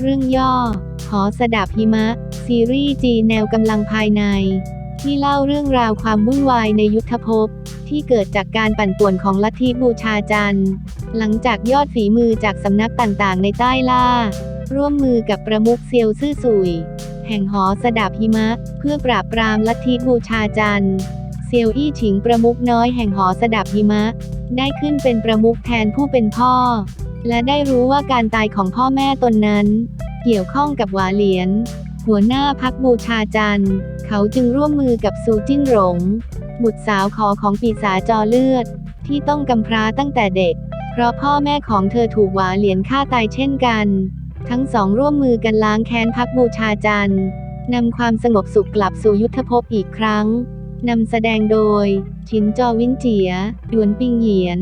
เรื่องย่อ หอสดับหิมะ ซีรีส์จีแนวกำลังภายใน ที่เล่าเรื่องราวความวุ่นวายในยุทธภพ ที่เกิดจากการปั่นป่วนของลัทธิบูชาจันทร์ หลังจากยอดฝีมือจากสำนักต่างๆ ในใต้ล่า ร่วมมือกับประมุขเซียวซื่อสุย แห่งหอสดับหิมะ เพื่อปราบปรามลัทธิบูชาจันทร์เซียวอี้ฉิงประมุขน้อยแห่งหอสดับหิมะ ได้ขึ้นเป็นประมุขแทนผู้เป็นพ่อ และได้รู้ว่าการตายของพ่อแม่ตนนั้น เกี่ยวข้องกับหวาเหลียน หัวหน้าพักบูชาจันทร์ เขาจึงร่วมมือกับซูจิ้นหลง บุตรสาวขอของปีศาจจอเลือด ที่ต้องกำพร้าตั้งแต่เด็ก เพราะพ่อแม่ของเธอถูกหวาเหลียนฆ่าตายเช่นกัน ทั้งสองร่วมมือกันล้างแค้นพักบูชาจันทร์นำความสงบสุขกลับสู่ยุทธภพอีกครั้งนำแสดงโดย ชินจอวินเจียหยวนปิงเหยียน